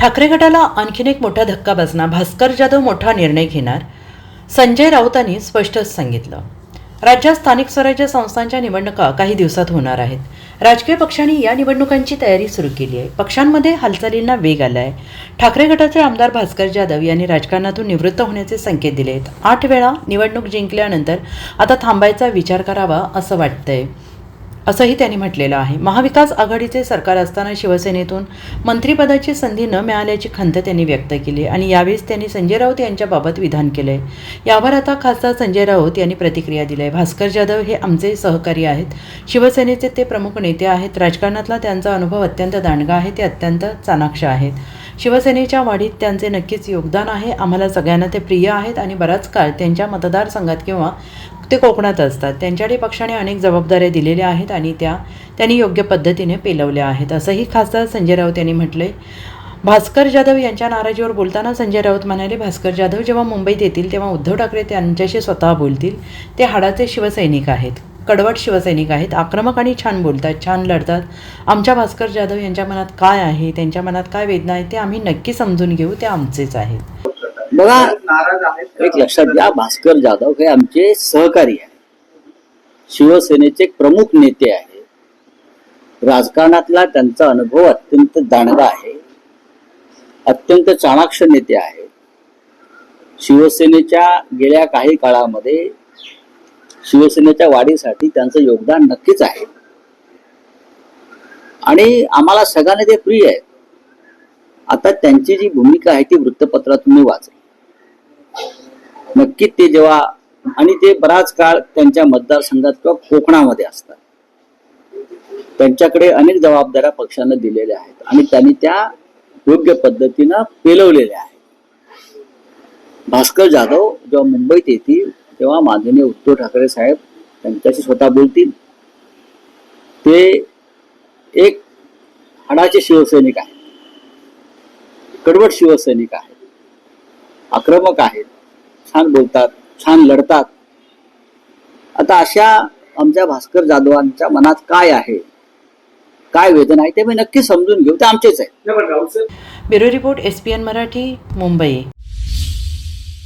ठाकरे गटाला आणखीन एक मोठा धक्का बसणार भास्कर जाधव मोठा निर्णय घेणार संजय राऊतांनी स्पष्टच सांगितलं. राज्यात स्थानिक स्वराज्य संस्थांच्या निवडणुका काही दिवसात होणार आहेत. राजकीय पक्षांनी या निवडणुकांची तयारी सुरू केली आहे. पक्षांमध्ये हालचालींना वेग आला आहे ठाकरे गटाचे आमदार भास्कर जाधव यांनी राजकारणातून निवृत्त होण्याचे संकेत दिले आहेत आठ वेळा निवडणूक जिंकल्यानंतर आता थांबायचा विचार करावा असं वाटतंय. असंही त्यांनी म्हटलेलं आहे. महाविकास आघाडीचे सरकार असताना शिवसेनेतून मंत्रिपदाची संधी न मिळाल्याची खंत त्यांनी व्यक्त केली आणि यावेळेस त्यांनी संजय राऊत यांच्याबाबत विधान केलं आहे यावर आता खासदार संजय राऊत यांनी प्रतिक्रिया दिली आहे भास्कर जाधव हे आमचे सहकारी आहेत. शिवसेनेचे ते प्रमुख नेते आहेत. राजकारणातला त्यांचा अनुभव अत्यंत दांडगा आहे. ते अत्यंत चाणाक्ष आहेत. शिवसेनेच्या वाढीत त्यांचे नक्कीच योगदान आहे. आम्हाला सगळ्यांना ते प्रिय आहेत आणि बराच काळ त्यांच्या मतदारसंघात किंवा ते कोकणात असतात. त्यांच्याकडे पक्षाने अनेक जबाबदाऱ्या दिलेल्या आहेत आणि त्या त्यांनी योग्य पद्धतीने पेलवल्या आहेत. असंही खासदार संजय राऊत यांनी म्हटले भास्कर जाधव यांच्या नाराजीवर बोलताना संजय राऊत म्हणाले भास्कर जाधव जेव्हा मुंबईत येतील तेव्हा उद्धव ठाकरे त्यांच्याशी स्वतः बोलतील. ते हाडाचे शिवसैनिक आहेत. कडवट शिवसैनिक आहेत. आक्रमक आणि छान बोलतात छान लढतात. आमच्या भास्कर जाधव यांच्या मनात काय आहे? त्यांच्या मनात काय वेदना आहे? ते आम्ही नक्की समजून घेऊ. ते आमचेच आहेत. बघा एक लक्षात घ्या भास्कर जाधव हे आमचे सहकारी आहे शिवसेनेचे प्रमुख नेते आहे राजकारणातला त्यांचा अनुभव अत्यंत दांडगा आहे. अत्यंत चाणाक्ष नेते आहे शिवसेनेच्या गेल्या काही काळामध्ये शिवसेनेच्या वाढीसाठी त्यांचं योगदान नक्कीच आहे. आणि आम्हाला सगळ्यांना ते प्रिय आहे आता त्यांची जी भूमिका आहे ती वृत्तपत्रातून मी वाचली नक्कीच ते जेव्हा आणि ते बराच काळ त्यांच्या मतदारसंघात किंवा कोकणामध्ये असतात. त्यांच्याकडे अनेक जबाबदाऱ्या पक्षानं दिलेल्या आहेत आणि त्यांनी त्या योग्य पद्धतीनं पेलवलेल्या आहेत. भास्कर जाधव जेव्हा मुंबईत येतील तेव्हा माननीय उद्धव ठाकरे साहेब त्यांच्याशी स्वतः बोलतील. ते एक हाडाचे शिवसैनिक आहेत. कडवट शिवसैनिक आहेत. आक्रमक आहेत. छान बोलतात छान लढतात. आता अशा आमच्या भास्कर जाधवांच्या मनात काय आहे? काय वेदना आहे ते मी नक्की समजून घेऊ. ते आमचेच आहे bureau report S P N Marathi Mumbai.